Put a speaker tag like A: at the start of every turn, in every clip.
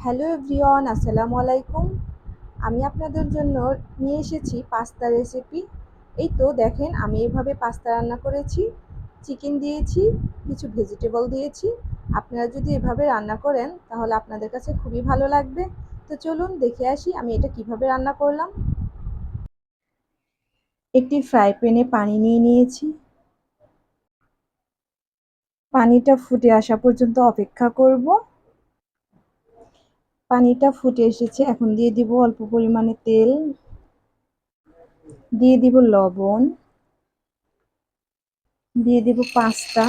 A: Hello everyone, আসসালামু আলাইকুম। আমি আপনাদের জন্য নিয়ে এসেছি পাস্তা রেসিপি। এই তো দেখেন, আমি এভাবে পাস্তা রান্না করেছি। চিকেন দিয়েছি, কিছু ভেজিটেবল দিয়েছি। আপনারা যদি এভাবে রান্না করেন, তাহলে আপনাদের কাছে খুবই ভালো লাগবে। তো চলুন দেখে আসি আমি এটা কীভাবে রান্না করলাম। একটি ফ্রাই প্যানে পানি নিয়ে নিয়েছি। পানিটা ফুটে আসা পর্যন্ত অপেক্ষা করব। পানিটা ফুটে এসেছে। এখন দিয়ে দিব অল্প পরিমাণে তেল। দিয়ে দিব লবণ। দিয়ে দিব পাস্তা।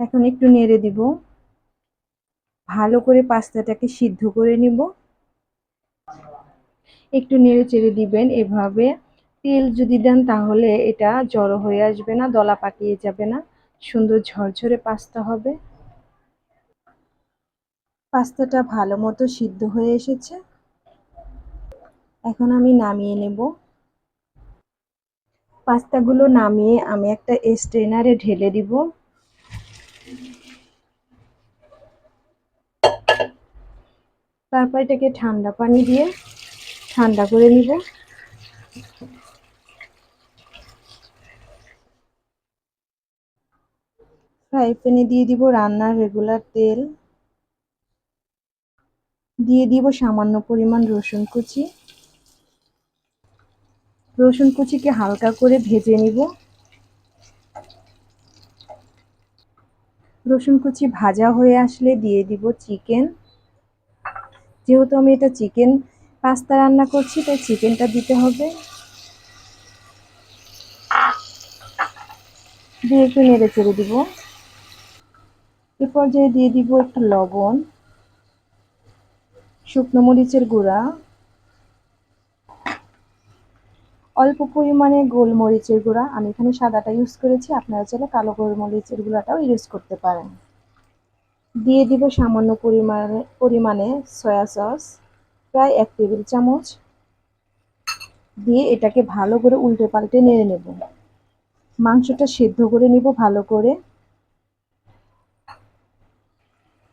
A: এখন একটু নেড়ে দিব। ভালো করে পাস্তাটাকে সিদ্ধ করে নিব। একটু নেড়ে চেড়ে দিবেন এভাবে। তেল যদি দেন তাহলে এটা জড়ো হয়ে আসবে না, দলা পাকিয়ে যাবে না। সুন্দর ঝরঝরে পাস্তা হবে। পাস্তাটা ভালো মতো সিদ্ধ হয়ে এসেছে। এখন আমি নামিয়ে নেব। পাস্তাগুলো নামিয়ে আমি একটা স্ট্রেনারে ঢেলে দিব। তারপর এটাকে ঠান্ডা পানি দিয়ে ঠান্ডা করে নিব। ফ্রাই প্যানে দিয়ে দিব রান্নার রেগুলার তেল। দিয়ে দিব সামান্য পরিমাণ রসুন কুচি। রসুন কুচিকে হালকা করে ভেজে নিব। রসুন কুচি ভাজা হয়ে আসলে দিয়ে দিব চিকেন। যেহেতু আমি এটা চিকেন পাস্তা রান্না করছি, তাই চিকেনটা দিতে হবে। দিয়ে একটু নেড়ে চেড়ে দিব। এরপর যে দিয়ে দিব একটু লবণ। শুকনো মরিচের গুঁড়া, অল্প পরিমাণে গোলমরিচের গুঁড়া। আমি এখানে সাদাটা ইউজ করেছি, আপনারা চাইলে কালো গোলমরিচের গুঁড়াটাও ইউজ করতে পারেন। দিয়ে দিব সামান্য পরিমাণে পরিমাণে সয়া সস প্রায় এক টেবিল চামচ। দিয়ে এটাকে ভালো করে উল্টে পাল্টে নেড়ে নেব। মাংসটা সেদ্ধ করে নিব ভালো করে।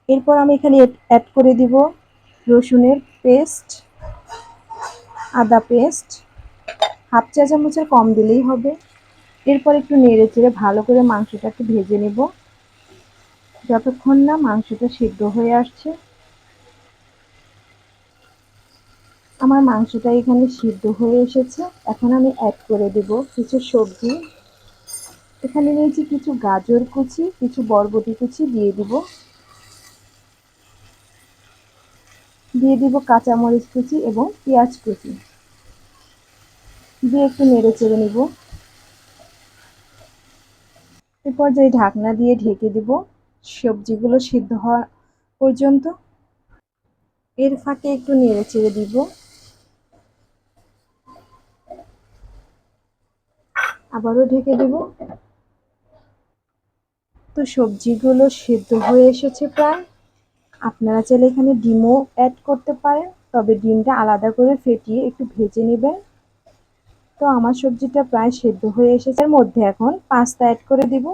A: এরপর আমি এখানে অ্যাড করে দিব রসুনের পেস্ট, আদা পেস্ট, হাফ চা চামচের কম দিলেই হবে। এরপর একটু নেড়ে চেড়ে ভালো করে মাংসটাকে ভেজে নেব। যতক্ষণ না মাংসটা সিদ্ধ হয়ে আসছে। আমার মাংসটা এখানে সিদ্ধ হয়ে এসেছে। এখন আমি অ্যাড করে দেব কিছু সবজি। এখানে নিয়েছি কিছু গাজর কুচি, কিছু বরবটি কুচি দিয়ে দিব। দিয়ে দিব কাঁচামরিচ কুচি এবং পেঁয়াজ কুচি। দিয়ে একটু নেড়ে চেড়ে নিব। এ পর্যায়ে ঢাকনা দিয়ে ঢেকে দিব, সবজিগুলো সিদ্ধ হওয়া পর্যন্ত। এর ফাঁকে একটু নেড়ে চেড়ে দিব। আবারও ঢেকে দেব। তো সবজিগুলো সিদ্ধ হয়ে এসেছে প্রায়। আপনারা চাইলে এখানে ডিমও অ্যাড করতে পারেন, তবে ডিমটা আলাদা করে ফেটিয়ে একটু ভেজে নেবেন। তো আমার সবজিটা প্রায় সেদ্ধ হয়ে এসেছে। এর মধ্যে এখন পাস্তা অ্যাড করে দিব।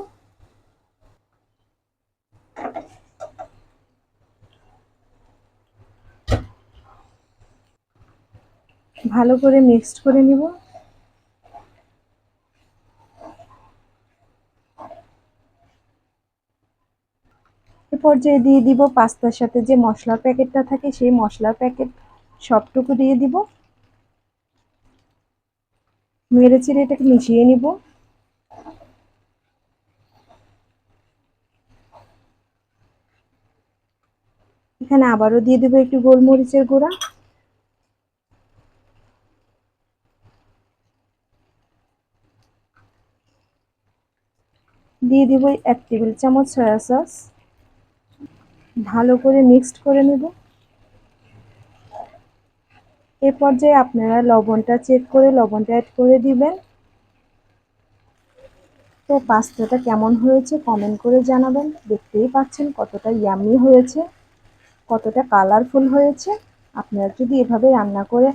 A: ভালো করে মিক্সড করে নিব। এ পর্যায়ে দিয়ে দিব পাস্তার সাথে যে মশলার প্যাকেটটা থাকে, সেই মশলার প্যাকেট সবটুকু দিয়ে দিব। মেরে চেড়ে এটাকে মিশিয়ে নিব। এখানে আবারও দিয়ে দেবো একটু গোলমরিচের গুঁড়া। দিয়ে দিব এক টেবিল চামচ সয়া সস। ভালো করে মিক্সড করে নেব। এ পর্যায়ে আপনারা লবণটা চেক করে, লবণটা অ্যাড করে দিবেন। তো পাস্তাটা কেমন হয়েছে কমেন্ট করে জানাবেন। দেখতেই পাচ্ছেন কতটা ইয়ামি হয়েছে, কতটা কালারফুল হয়েছে। আপনারা যদি এভাবে রান্না করে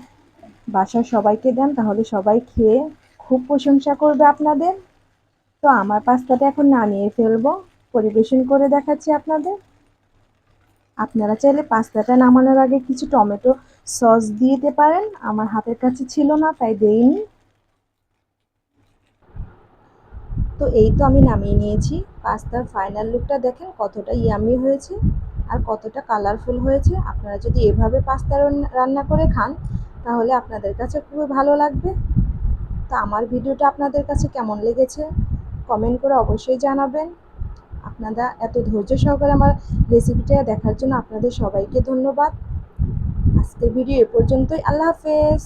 A: বাসার সবাইকে দেন, তাহলে সবাই খেয়ে খুব প্রশংসা করবে আপনাদের। তো আমার পাস্তাটা এখন নামিয়ে ফেলব, পরিবেশন করে দেখাচ্ছি আপনাদের। আপনারা চাইলে পাস্তাটা নামানোর আগে কিছু টমেটো সস দিয়ে দিতে পারেন। আমার হাতের কাছে ছিল না, তাই দেইনি। তো এই তো আমি নামিয়ে নিয়েছি। পাস্তার ফাইনাল লুকটা দেখেন কতটা ইয়ামি হয়েছে আর কতটা কালারফুল হয়েছে। আপনারা যদি এভাবে পাস্তা রান্না করে খান, তাহলে আপনাদের কাছে খুবই ভালো লাগবে। তো আমার ভিডিওটা আপনাদের কাছে কেমন লেগেছে কমেন্ট করে অবশ্যই জানাবেন। আপনারা এত ধৈর্য সহকারে আমার রেসিপিটা দেখার জন্য আপনাদের সবাইকে ধন্যবাদ। আজকের ভিডিও এ পর্যন্তই। আল্লাহ হাফেজ।